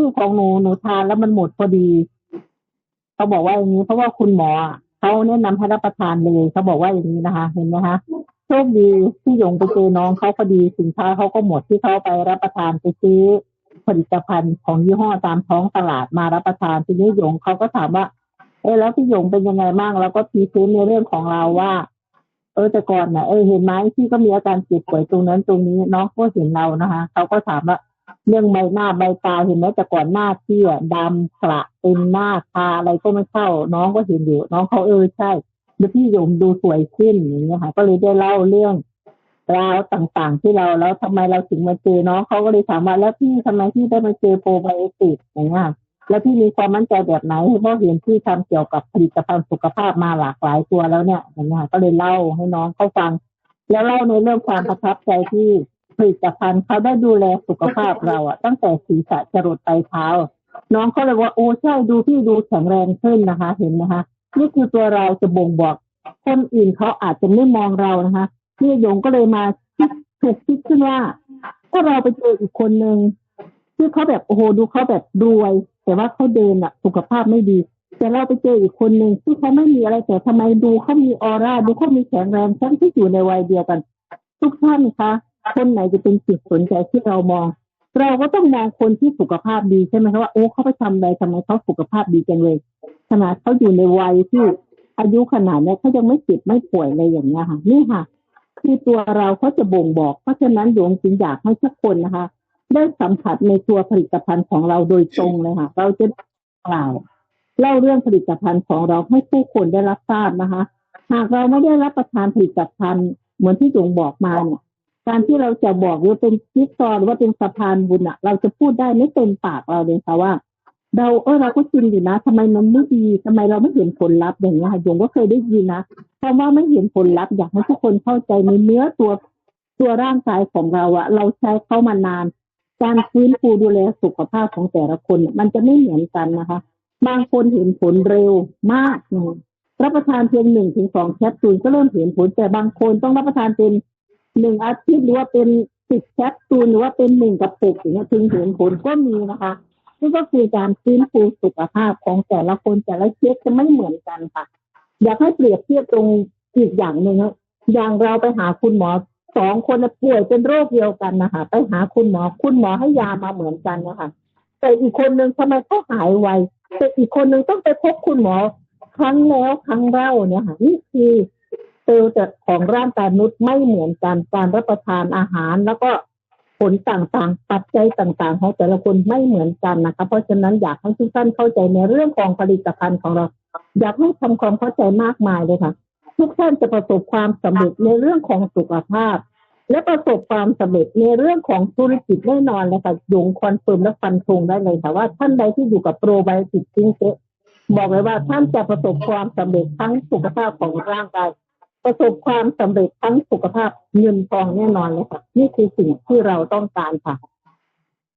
พี่ของหนูหนูทานแล้วมันหมดพอดีเขาบอกว่าอย่างนี้เพราะว่าคุณหมอเขาแนะนำให้รับประทานเลยเขาบอกว่าอย่างนี้นะคะ เห็นไหมคะโชคดีที่หยงไปเจอน้องเขาพอดีสินค้าเขาก็หมดที่เขาไปรับประทานไปซื้อผลิตภัณฑ์ของยี่ห้อตามท้องตลาดมารับประทานทีนี้หยงเขาก็ถามว่า เออแล้วพี่หยงเป็นยังไงบ้างเราก็พีซนในเรื่องของเราว่าเออแต่ก่อนน่ะเออเห็นไหมพี่ก็มีอาการเจ็บป่วยตรงนั้นตรงนี้น้องก็เห็นเรานะคะเขาก็ถามว่า เรื่องใบหน้าใบตาเห็นไหมแต่ก่อนหน้าที่อะดำกระเป็นหน้าทาอะไรก็ไม่เข้า น้องก็เห็นอยู่ น้องเขาเออใช่แล้วพี่ยงดูสวยขึ้นอย่างเงี้ยค่ะก็เลยได้เล่าเรื่องราวต่างๆที่เราแล้วทำไมเราถึงมาเจอน้องเขาก็เลยถามว่าแล้วพี่ทำไมพี่ได้มาเจอโปรไบโอติกอย่างเงี้ยแล้วพี่มีความมั่นใจแบบไหนเพราะเห็นพี่ทำเกี่ยวกับผลิตภัณฑ์สุขภาพมาหลากหลายตัวแล้วเนี่ยอย่างเงี้ยค่ะก็เลยเล่าให้น้องเขาฟัง แล้วเล่าในเรื่องความประทับใจที่ ผลิตภัณฑ์เขาได้ดูแลสุขภาพเราอะตั้งแต่ศีรษะจรดปลายเท้า น้องเขาเลยว่าโอ้ใช่ดูพี่ดูแข็งแรงขึ้นนะคะ เห็นไหมคะนี่คือตัวเราจะบ่งบอก คนอื่นเขาอาจจะไม่มองเรานะคะพี่หยงก็เลยมาคิดถูกคิดขึ้นว่าถ้าเราไปเจออีกคนนึงที่เขาแบบโอ้โหดูเขาแบบรวย แต่ว่าเขาเดินอะสุขภาพไม่ดี แต่เราไปเจออีกคนหนึ่งที่เขาไม่มีอะไรแต่ทำไมดูเขามีออร่าดูเขามีแข็งแรงทั้งที่อยู่ในวัยเดียวกัน ทุกท่านคะ คนไหนจะเป็นจุดสนใจที่เรามอง เราก็ต้องมองคนที่สุขภาพดีใช่ไหมคะว่าโอ้เขาไปทำอะไรทำไมเขาสุขภาพดีจังเลยขนาดเขาอยู่ในวัยที่อายุขนาดนี้เขายังไม่เจ็บไม่ป่วยเลยอย่างเงี้ยค่ะนี่ค่ะ คือตัวเราเขาจะบ่งบอก เพราะฉะนั้นโยงจึงอยากให้ทุกคนนะคะ ได้สัมผัสในตัวผลิตภัณฑ์ของเราโดยตรงเลยค่ะ เราจะกล่าวเล่าเรื่องผลิตภัณฑ์ของเราให้ผู้คนได้รับทราบนะคะ หากเราไม่ได้รับประทานผลิตภัณฑ์เหมือนที่โยงบอกมาเนี่ย การที่เราจะบอกหรือเป็นจิ๊กซอว์หรือว่าเป็นสะพานบุญอะเราจะพูดได้ไม่เต็มปากเราเลยค่ะว่า เราเออเราก็จริงอยู่นะทำไมมันไม่ดีทำไมเราไม่เห็นผลลัพธ์อย่างเงี้ยค่ะโยงก็เคยได้ยินนะคำว่าไม่เห็นผลลัพธ์อยากให้ทุกคนเข้าใจในเนื้อตัวตัวร่างกายของเราอะเราใช้เขามานาน การฟื้นฟูดูแลสุขภาพของแต่ละคน มันจะไม่เหมือนกันนะคะ บางคนเห็นผลเร็วมาก รับประทานเพียงหนึ่งถึงสองแคปซูลก็เริ่มเห็นผลแต่บางคนต้องรับประทานเป็น หนึ่งอาทิตย์หรือว่าเป็นสิบแคปซูลหรือว่าเป็นหนึ่งกระปุกอย่างเงี้ยถึงเห็นผลก็มีนะคะนี่ก็คือการฟื้นฟูสุขภาพของแต่ละคนแต่ละเคสจะไม่เหมือนกันค่ะ อยากให้เปรียบเทียบตรงอีกอย่างหนึ่งอย่างเราไปหาคุณหมอสองคนป่วยเป็นโรคเดียวกันนะคะไปหาคุณหมอคุณหมอให้ยามาเหมือนกันนะคะแต่อีกคนนึงทำไมเขาหายไวแต่อีกคนนึงต้องไปพบคุณหมอครั้งแล้วครั้งเล่าเนี่ยค่ะนี่คือ เซลล์ของร่างกายมนุษย์ไม่เหมือนกันการรับประทานอาหาร แล้วก็ผลต่างๆ ปัจจัยต่างๆ ของแต่ละคนไม่เหมือนกันนะคะ เพราะฉะนั้นอยากให้ทุกท่านเข้าใจในเรื่องของผลิตภัณฑ์ของเรา อยากให้ทำความเข้าใจมากมายเลยค่ะ ทุกท่านจะประสบความสำเร็จในเรื่องของสุขภาพ และประสบความสำเร็จในเรื่องของธุรกิจแน่นอนเลยค่ะยงคอนเฟิร์มและฟันธงได้เลยค่ะว่าท่านใดที่อยู่กับโปรไบโอติกซิงเบอกเลยว่าท่านจะประสบความสำเร็จทั้งสุขภาพของร่างกาย ประสบความสำเร็จทั้งสุขภาพเงินทองแน่นอนเลยค่ะ นี่คือสิ่งที่เราต้องการค่ะ